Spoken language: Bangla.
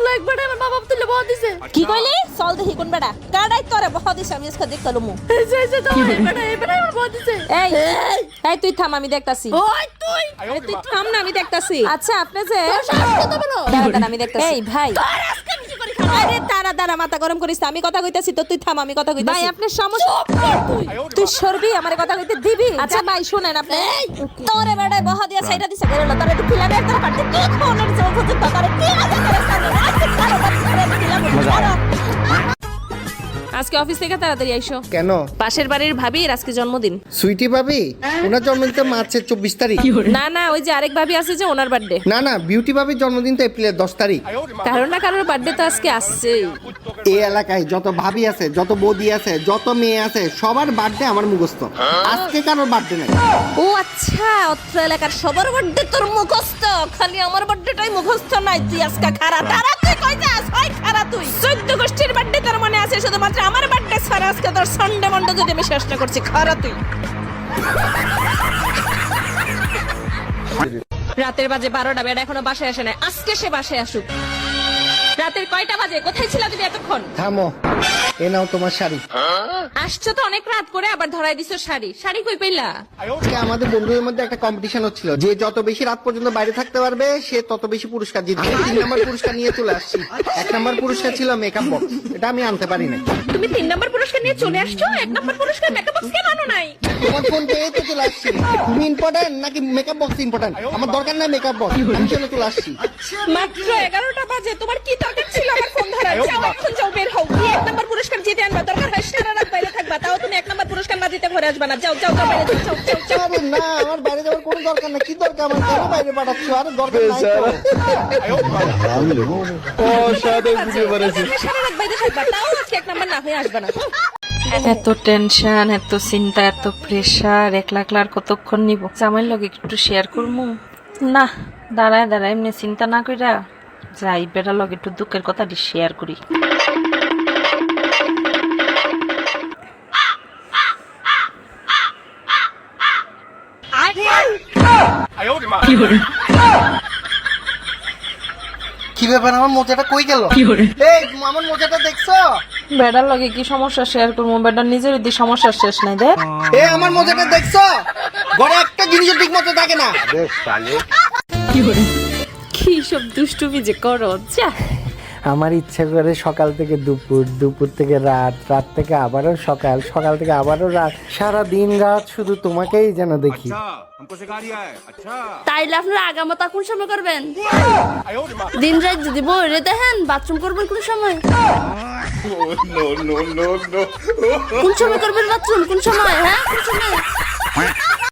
আমার মা বাবা তুলে বহা দিছে। কি কইলি? চল দেখি কোন কাডাই তোরে বহ দিস আমি আজকে লমু। এই যে এই যে দাও এবার এবার আমার বহা দিছে। এই এই। তুই থাম আমি দেখতাছি। ওই তুই! তুই থাম না আমি দেখতাছি। আচ্ছা আপনি যে তোর সাহস কত বড় দাঁড়া দাঁড়া আমি দেখতাছি। এই ভাই। তোর আজকে আরে দাঁড়া দাঁড়া মাথা গরম করিস আমি কথা কইতাছি তো তুই থাম আমি কথা কইতাছি। ভাই আপনি সমস্যা তুই। তুই সরবি আমার কথা কইতে দিবি। আচ্ছা ভাই শুনেন আপনি। এই, তোরে বেড়ায় বহা দিয়া সাইডা দিছে গেল তোরে তো খিলাবে একটা পারতে কি আজকে অফিস থেকে তাড়াতাড়ি আইসো। কেন? পাশের বাড়ির ভাবির আজকে জন্মদিন। সুইটি ভাবি? ওনার জন্মদিন তো মার্চের চব্বিশ তারিখ। না না ওই যে আরেক ভাবি আছে যে ওনার বার্থডে না না বিউটি ভাবির জন্মদিন তো এপ্রিলের দশ তারিখ। কারোর না কারোর বার্থডে তো আজকে আসছেই। এই এলাকায় যত ভাবি আছে যত বৌদি আছে যত মেয়ে আছে সবার বার্থডে আমার মুখস্থ। আজকে কারোর বার্থডে নাই। ও আচ্ছা অত্র এলাকার সবার বার্থডে তোর মুখস্থ। খালি আমার বার্থডেটাই মুখস্থ নাই। তুই আজকে খারা তারা তুই কই খারা তুই। চোদ্দ গোষ্ঠীর মনে আছে, শুধুমাত্র আমার আজকে তোর সন্ডে মন্ডে যদি আমি চেষ্টা করছি, খারা তুই। রাতের বাজে বারোটা বেড়া এখনও বাসায় আসে নাই। আজকে সে বাসায় আসুক। রাতের কয়টা বাজে? কোথায় ছিল তুমি এতক্ষণ? থামো। এ নাও তোমার শাড়ি। আসছো তো অনেক রাত করে আবার ধরাই দিছো শাড়ি। শাড়ি কই পেলা আজকে আমাদের বন্ধুদের মধ্যে একটা কম্পিটিশন হচ্ছিল যে যত বেশি রাত পর্যন্ত বাইরে থাকতে পারবে সে তত বেশি পুরস্কার জিতবে। তিন নম্বর পুরস্কার নিয়ে চলে আসছি। এক নম্বর পুরস্কার ছিল মেকআপ বক্স এটা আমি আনতে পারি নাই। তুমি তিন নম্বর পুরস্কার নিয়ে চলে আসছো? এক নম্বর পুরস্কার মেকআপ বক্স কেন আনো নাই? তোমার ফোন পেয়ে তো চলে আসছি। তুমি ইম্পর্টেন্ট নাকি মেকআপ বক্স ইম্পর্টেন্ট আমার দরকার নাই মেকআপ বক্স আমি চলে চলে আসছি। মাত্র এগারোটা বাজে তোমার কি দরকার ছিল? আমার ফোন ধরার। যাও এখন যাও বের হও। এক নম্বর পুরস্কার জিতে আনবা দরকার হয় সারা রাত বাইরে থাকবা তাও তুমি এক নম্বর পুরস্কার না জিতে ঘরে আসবা না। যাও যাও যাও বাইরে যাও যাও যাও আরে না আমার বাইরে যাওয়ার কোনো দরকার নাই। কি দরকার আমার? কেন বাইরে পাঠাচ্ছ? আরে দরকার নাই ও সাদে তো। সারা রাত বাইরে থাকবা তাও আজকে এক নম্বর না হয়ে আসবা না। এত টেনশন এত চিন্তা এত প্রেশার এক লাখ লাখ কতক্ষণ নিব? জামাইর লগে একটু শেয়ার করব না দাঁড়ায় দাঁড়ায় এমনি চিন্তা না কইরা যাই বেড়া লগে একটু দুঃখের কথাটি শেয়ার করি। কি ব্যাপার? আমার মোজাটা কই গেল? এই আমার মোজাটা দেখছ? বেড়ার লগে কি সমস্যা শেয়ার করব? বেড়ার নিজের দি সমস্যা শেষ নাই দে এই আমার মোজাটা দেখছ? ঘরে একটা জিনিসও ঠিক মতো থাকে না। কি সব দুষ্টুমি যে করো যা। আমার ইচ্ছে করে সকাল থেকে দুপুর দুপুর থেকে রাত রাত থেকে আবারও সকাল সকাল থেকে আবারও রাত। সারা দিন রাত শুধু তোমাকেই যেন দেখি। তাইলে আপনারা তা কোন সময় করবেন? দিন রাত যদি বইরে দেখেন বাথরুম করবেন কোন সময়? কোন সময় করবেন বাথরুম? কোন সময় হ্যাঁ? কোন সময়?